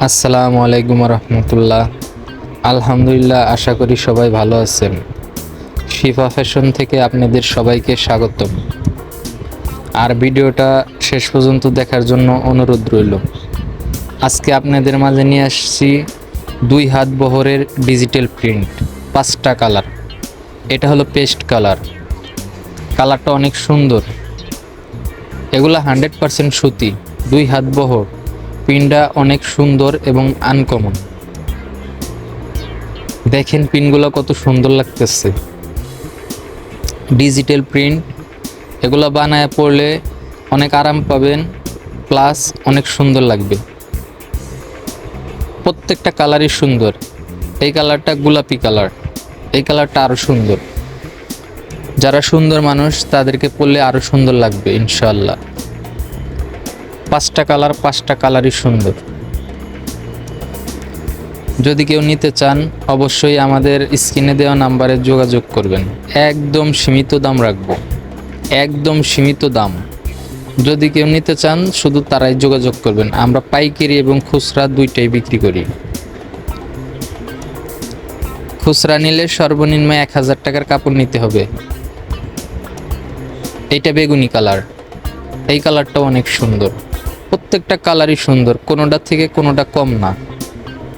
আসসালামু আলাইকুম রহমতুল্লাহ। আলহামদুলিল্লাহ, আশা করি সবাই ভালো আছেন। শিফা ফ্যাশন থেকে আপনাদের সবাইকে স্বাগতম। আর ভিডিওটা শেষ পর্যন্ত দেখার জন্য অনুরোধ রইল। আজকে আপনাদের মাঝে নিয়ে আসছি দুই হাত বহরের ডিজিটাল প্রিন্ট, পাঁচটা কালার। এটা হলো পেস্ট কালার। কালারটা অনেক সুন্দর। এগুলো হান্ড্রেড পারসেন্ট সুতি, দুই হাত বহর। পিনটা অনেক সুন্দর এবং আনকমন দেখেন পিনগুলো কত সুন্দর লাগতেছে। ডিজিটাল প্রিন্ট এগুলো বানায় পড়লে অনেক আরাম পাবেন প্লাস অনেক সুন্দর লাগবে। প্রত্যেকটা কালারই সুন্দর। এই কালারটা গোলাপি কালার এই কালারটা আরও সুন্দর। যারা সুন্দর মানুষ, তাদেরকে পরলে আরও সুন্দর লাগবে ইনশাল্লাহ পাঁচটা কালার, পাঁচটা কালারই সুন্দর। যদি কেউ নিতে চান, অবশ্যই আমাদের স্ক্রিনে দেওয়া নাম্বারে যোগাযোগ করবেন। একদম সীমিত দাম রাখব। একদম সীমিত দাম। যদি কেউ নিতে চান, শুধু তারাই যোগাযোগ করবেন। আমরা পাইকারি এবং খুচরা দুইটাই বিক্রি করি। খুচরা নিলে সর্বনিম্ন এক হাজার টাকার কাপড় নিতে হবে। এইটা বেগুনি কালার। এই কালারটাও অনেক সুন্দর। প্রত্যেকটা কালারই সুন্দর, কোনোটা থেকে কোনোটা কম না।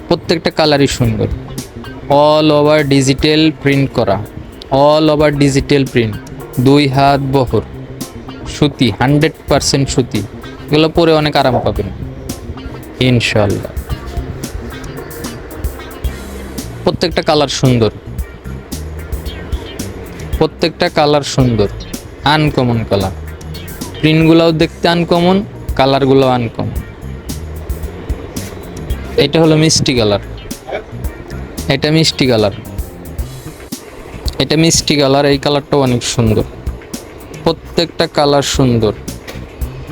প্রত্যেকটা কালারই সুন্দর। অল ওভার ডিজিটাল প্রিন্ট করা। অল ওভার ডিজিটাল প্রিন্ট দুই হাত বহর। সুতি হান্ড্রেড পারসেন্ট সুতি। এগুলো পরে অনেক আরাম পাবেন। ইনশাল্লাহ প্রত্যেকটা কালার সুন্দর। প্রত্যেকটা কালার সুন্দর। আনকমন কালার প্রিন্টগুলোও দেখতে আনকমন কালারগুলো আনকমন। এটা হলো মিষ্টি কালার। এটা মিষ্টি কালার। এটা মিষ্টি কালার, এই কালারটাও অনেক সুন্দর। প্রত্যেকটা কালার সুন্দর।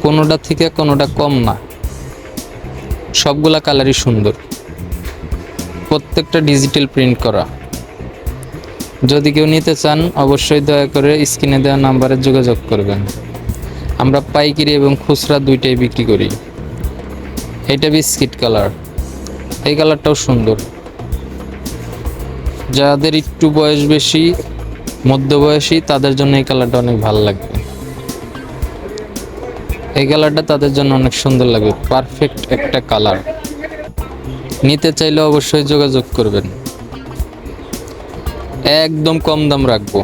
কোনোটা থেকে কোনোটা কম না। সবগুলা কালারই সুন্দর। প্রত্যেকটা ডিজিটাল প্রিন্ট করা। যদি কেউ নিতে চান, অবশ্যই দয়া করে স্ক্রিনে দেওয়া নাম্বারে যোগাযোগ করবেন। আমরা পাইকারি এবং খুচরা দুইটাই বিক্রি করি। এটা বিস্কিট কালার। এই কালারটাও সুন্দর। যাদের একটু বয়স বেশি, মধ্যবয়সী, তাদের জন্য এই কালারটা অনেক ভালো লাগবে। এই কালারটা তাদের জন্য অনেক সুন্দর লাগবে। পারফেক্ট একটা কালার। নিতে চাইলে অবশ্যই যোগাযোগ করবেন। একদম কম দাম রাখব।